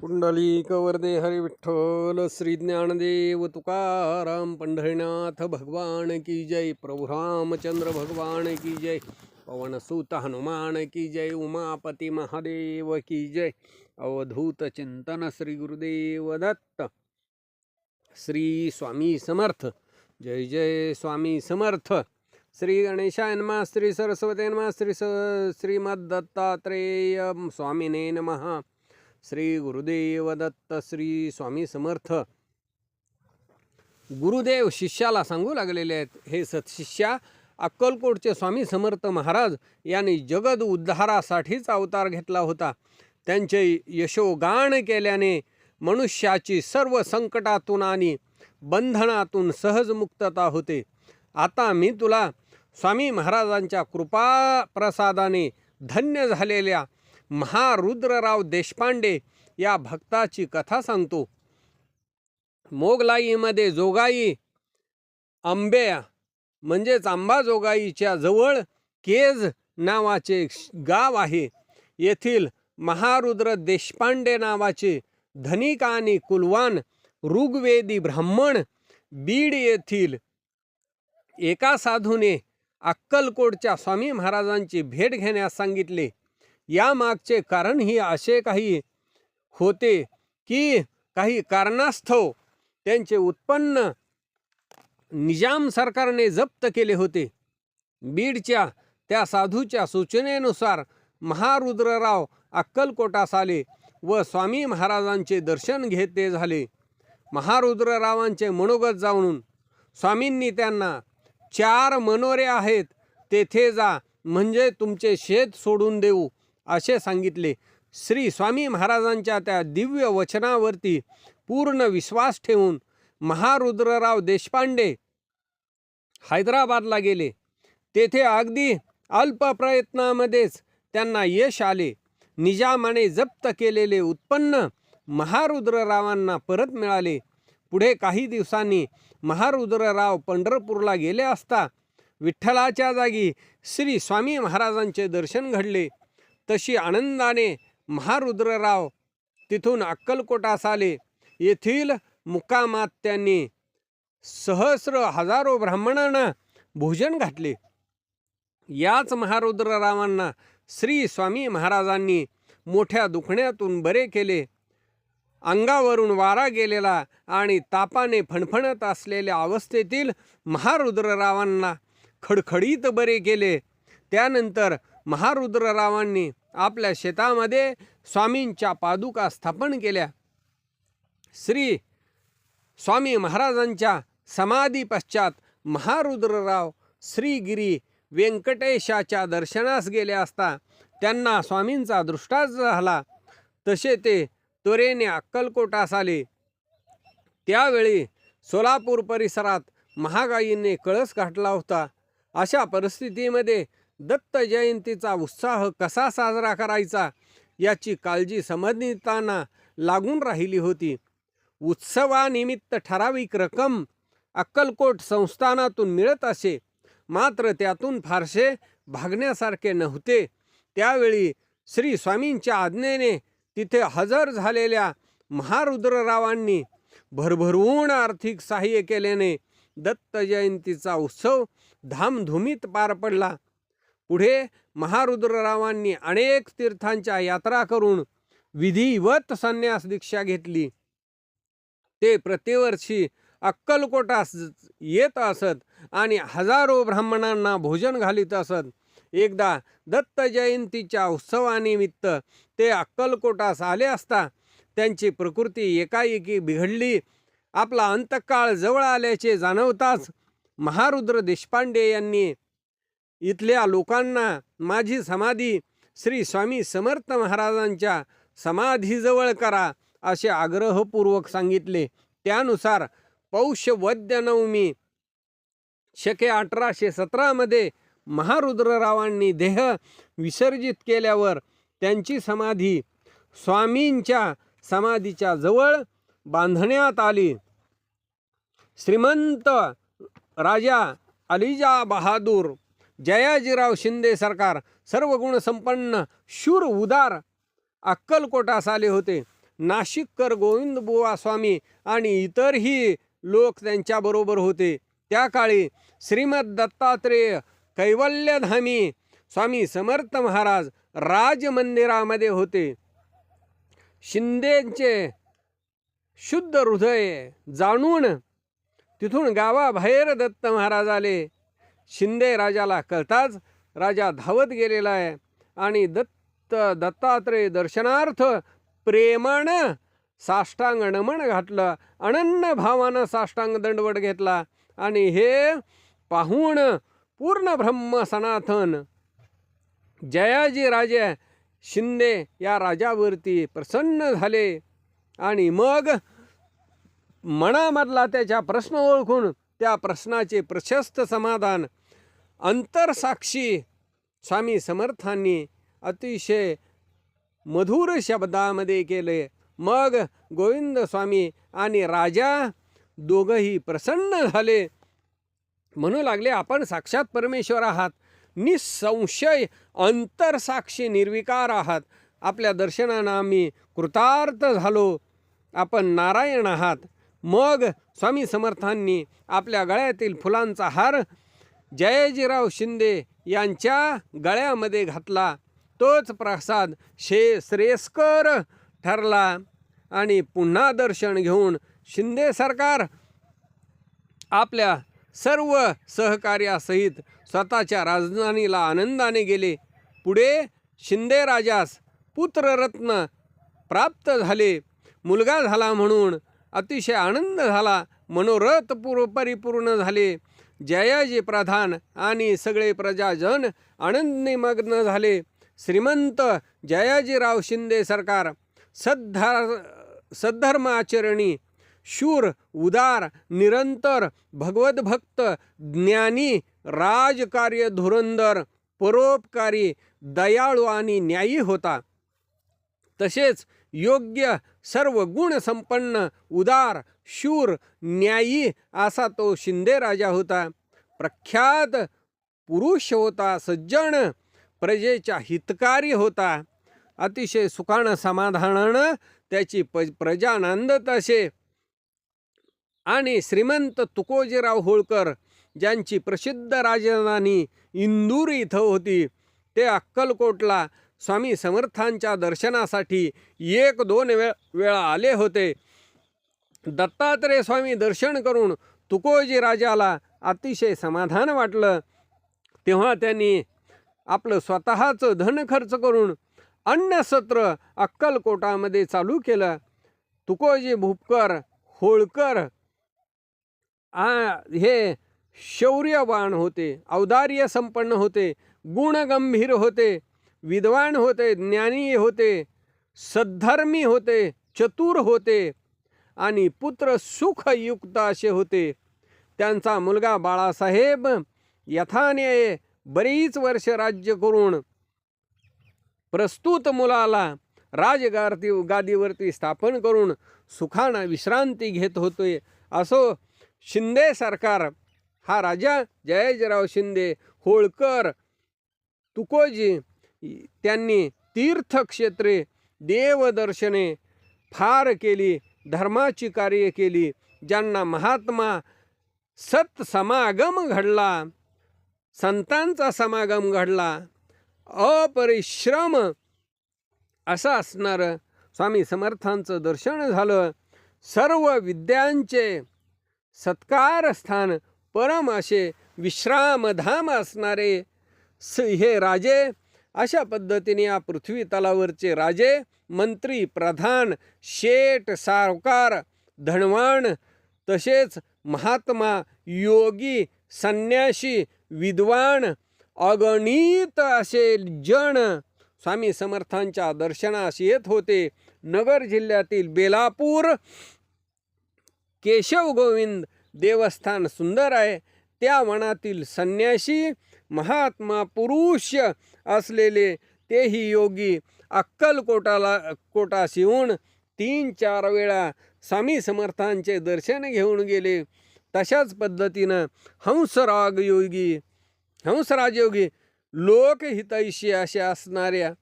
पुंडलिक वरदे हरी विठ्ठल श्री ज्ञानदेव तुकाराम पंढरीनाथ भगवान की जय प्रभु रामचंद्र भगवान की जय पवनसूत हनुमान की जय उमापती महादेव की जय अवधूत चिंतन श्री गुरुदेव दत्त श्री स्वामी समर्थ जय जय स्वामी समर्थ श्री गणेशाय नमः श्री सरस्वती नमः श्री स श्रीमद्दत्तात्रेय स्वामिने नमः। श्री गुरुदेव दत्त श्री स्वामी समर्थ. गुरुदेव शिष्याला सांगू लागलेले आहेत हे सत्शिष्या अक्कलकोटचे स्वामी समर्थ महाराज यांनी जगद उद्धारासाठीच अवतार घेतला होता. त्यांचे यशोगान केल्याने मनुष्याची सर्व संकटातून आणि बंधनातून सहज मुक्तता होते. आता मी तुला स्वामी महाराजांच्या कृपा प्रसादाने धन्य झालेल्या महारुद्रराव देशपांडे या भक्ताची कथा सांगतो. मोगलाईमध्ये जोगाई आंब्या म्हणजेच आंबाजोगाईच्या जवळ केज नावाचे गाव आहे. येथील महारुद्र देशपांडे नावाचे धनिक आणि कुलवान ऋग्वेदी ब्राह्मण बीड येथील एका साधूने अक्कलकोटच्या स्वामी महाराजांची भेट घेण्यास सांगितले. यामागचे कारण ही असे काही होते की काही कारणास्तव त्यांचे उत्पन्न निजाम सरकारने जप्त केले होते. बीडच्या त्या साधूच्या सूचनेनुसार महारुद्रराव अक्कलकोटास आले व स्वामी महाराजांचे दर्शन घेते झाले. महारुद्ररावांचे मनोगत जाणून स्वामींनी त्यांना चार मनोरे आहेत तेथे जा म्हणजे तुमचे शेत सोडून देऊ. असे सांगितले. श्री स्वामी महाराजांच्या त्या दिव्य वचनावरती पूर्ण विश्वास ठेवून महारुद्रराव देशपांडे हैदराबादला गेले. तेथे अगदी अल्प प्रयत्नामध्येच त्यांना यश आले. निजामाने जप्त केलेले उत्पन्न महारुद्ररावांना परत मिळाले. पुढे काही दिवसांनी महारुद्रराव पंढरपूरला गेले असता विठ्ठलाच्या जागी श्री स्वामी महाराजांचे दर्शन घडले. तशी आनंदाने महारुद्रराव तिथून अक्कलकोटास आले येथील मुकामात त्यांनी सहस्र हजारो ब्राह्मणांना भोजन घातले. याच महारुद्ररावांना श्री स्वामी महाराजांनी मोठ्या दुखण्यातून बरे केले. अंगावरून वारा गेलेला आणि तापाने फणफणत असलेल्या अवस्थेतील महारुद्ररावांना खडखडीत बरे केले. त्यानंतर महारुद्ररावांनी आपल्या शेतामध्ये स्वामींच्या पादुका स्थापन केल्या. श्री स्वामी महाराजांच्या समाधी पश्चात महारुद्रराव श्रीगिरी व्यंकटेशाच्या दर्शनास गेले असता त्यांना स्वामींचा दृष्टाच झाला. तसे ते त्वरेने अक्कलकोटास आले. त्यावेळी सोलापूर परिसरात महागाईने कळस घातला होता. अशा परिस्थितीमध्ये दत्त जयंतीचा उत्साह कसा साजरा करायचा याची काळजी समजताना लागून राहिली होती. उत्सवानिमित्त ठराविक रक्कम अक्कलकोट संस्थानातून मिळत असे. मात्र त्यातून फारसे भागण्यासारखे नव्हते. त्यावेळी श्री स्वामींच्या आज्ञेने तिथे हजर झालेल्या महारुद्ररावांनी भरभरून आर्थिक सहाय्य केल्याने दत्त जयंतीचा उत्सव धामधुमीत पार पडला. पुढे महारुद्ररावांनी अनेक तीर्थांच्या यात्रा करून विधिवत संन्यास दीक्षा घेतली. ते प्रतिवर्षी अक्कलकोटास येत असत आणि हजारो ब्राह्मणांना भोजन घालीत असत. एकदा दत्त जयंतीच्या उत्सवानिमित्त ते अक्कलकोटास आले असता त्यांची प्रकृती एकाएकी बिघडली. आपला अंतकाळ जवळ आल्याचे जाणवताच महारुद्र देशपांडे यांनी इथल्या लोकांना माझी समाधी श्री स्वामी समर्थ महाराजांच्या समाधीजवळ करा असे आग्रहपूर्वक सांगितले. त्यानुसार पौष वद्य नवमी शके अठराशे सतरामध्ये महारुद्ररावांनी देह विसर्जित केल्यावर त्यांची समाधी स्वामींच्या समाधीच्या जवळ बांधण्यात आली. श्रीमंत राजा अलिजा बहादूर जयाजीराव शिंदे सरकार सर्व गुणसंपन्न शूर उदार अक्कलकोटास आले होते. नाशिककर गोविंद बुवा स्वामी आणि इतरही लोक त्यांच्याबरोबर होते. त्या काळी श्रीमद दत्तात्रेय कैवल्यधामी स्वामी समर्थ महाराज राजमंदिरामध्ये होते. शिंदेचे शुद्ध हृदय जाणून तिथून गावाबाहेर दत्त महाराज आले. शिंदे राजाला कळताच राजा धावत गेलेला आहे. आणि दत्त दत्तात्रेय दर्शनार्थ प्रेमानं साष्टांग नमन घातलं. अनन्य भावानं साष्टांग दंडवट घेतला. आणि हे पाहून पूर्ण ब्रह्म सनातन. जयाजी राजे शिंदे या राजावरती प्रसन्न झाले. आणि मग मनामधला त्याच्या प्रश्न ओळखून त्या प्रश्नाचे प्रशस्त समाधान अंतरसाक्षी स्वामी समर्थांनी अतिशय मधुर शब्दामध्ये केले. मग गोविंद स्वामी आणि राजा दोघंही प्रसन्न झाले. म्हणू लागले आपण साक्षात परमेश्वर आहात. निसंशय अंतरसाक्षी निर्विकार आहात. आपल्या दर्शनानं आम्ही कृतार्थ झालो. आपण नारायण आहात. मग स्वामी समर्थांनी आपल्या गळ्यातील फुलांचा हार जयजीराव शिंदे यांच्या गळ्यामध्ये घातला. तोच प्रसाद शे श्रेयस्कर ठरला. आणि पुन्हा दर्शन घेऊन शिंदे सरकार आपल्या सर्व सहकार्यासहित स्वतःच्या राजधानीला आनंदाने गेले. पुढे शिंदे राजास पुत्ररत्न प्राप्त झाले. मुलगा झाला म्हणून अतिशय आनंद झाला. मनोरथ पूर्व परिपूर्ण झाले. जयाजी प्रधान आणि सगळे प्रजाजन आनंदनिमग्न झाले. श्रीमंत जयाजीराव शिंदे सरकार सद्धर सद्धर्माचरणी शूर उदार निरंतर भगवतभक्त ज्ञानी राजकार्य धुरंदर परोपकारी दयाळू आणि न्यायी होता. तसेच योग्य सर्व गुणसंपन्न उदार शूर न्यायी असा तो शिंदे राजा होता. प्रख्यात पुरुष होता सज्जन प्रजेच्या हितकारी होता. अतिशय सुखानं समाधानानं त्याची प प्रजा नांदत असे. आणि श्रीमंत तुकोजीराव होळकर ज्यांची प्रसिद्ध राजधानी इंदूर इथं होती ते अक्कलकोटला स्वामी समर्थांच्या दर्शनासाठी एक दोन वेळ वेळा आले होते. दत्तात्रेय स्वामी दर्शन करून तुकोजी राजाला अतिशय समाधान वाटलं. तेव्हा त्यांनी आपलं स्वतःचं धन खर्च करून अन्नसत्र अक्कलकोटामध्ये चालू केलं. तुकोजी भुपकर होळकर आ हे शौर्यवान होते औदार्य संपन्न होते गुणगंभीर होते. विद्वान होते ज्ञानी होते सद्धर्मी होते चतुर होते आणि पुत्र सुखयुक्त असे होते. त्यांचा मुलगा बाळासाहेब यथान्याये बरीच वर्ष राज्य करून प्रस्तुत मुलाला राजगारती गादीवरती स्थापन करून सुखानं विश्रांती घेत होते. असो शिंदे सरकार हा राजा जयजयराव शिंदे होळकर तुकोजी त्यांनी तीर्थक्षेत्रे देवदर्शने फार केली धर्माची कार्य केली ज्यांना महात्मा सत समागम घडला संतांचा समागम घडला. अपरिश्रम असं असणारं स्वामी समर्थांचं दर्शन झालं. सर्व विद्यांचे सत्कार स्थान परम असे विश्रामधाम असणारे. स हे राजे अशा पद्धतीने या पृथ्वी तलावरचे राजे मंत्री प्रधान शेठ सावकार धनवान तसेच महात्मा योगी संन्याशी विद्वान अगणित असे जण स्वामी समर्थांच्या दर्शनास येत होते. नगर जिल्ह्यातील बेलापूर केशव गोविंद देवस्थान सुंदर आहे. त्या वनातील संन्यासी महात्मा पुरुष असलेले तेही योगी अक्कलकोटाला कोटास येऊन तीन चार वेळा स्वामी समर्थांचे दर्शन घेऊन गेले. तशाच पद्धतीनं हंसराग योगी हंसराजयोगी लोकहितैषी अशा असणाऱ्या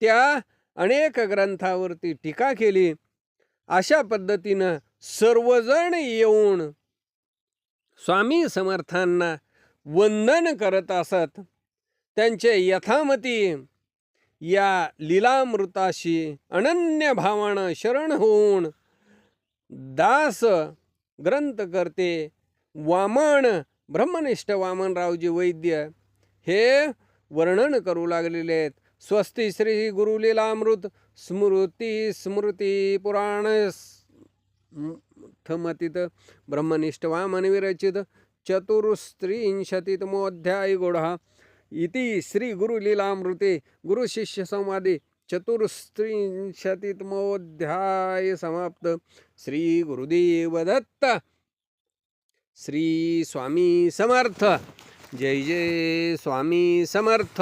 त्या अनेक ग्रंथावरती टीका केली. अशा पद्धतीनं सर्वजण येऊन स्वामी समर्थांना वंदन करत असत. त्यांचे यथामती या लीलामृताशी अनन्य भावानं शरण होऊन दास ग्रंथ करते. वामन ब्रह्मनिष्ठ वामनरावजी वैद्य हे वर्णन करू लागलेले आहेत. स्वस्ती श्री गुरुलीलामृत स्मृती स्मृती पुराण थमतीत ब्रह्मनिष्ठ वामन विरचित चतुर्स्त्रिंशतितमोऽध्याय गोढा इति श्री गुरुलीलामृते गुरुशिष्य संवादे समाप्त। श्री गुरुदेव दत्त श्री स्वामी समर्थ। जय जय स्वामी समर्थ।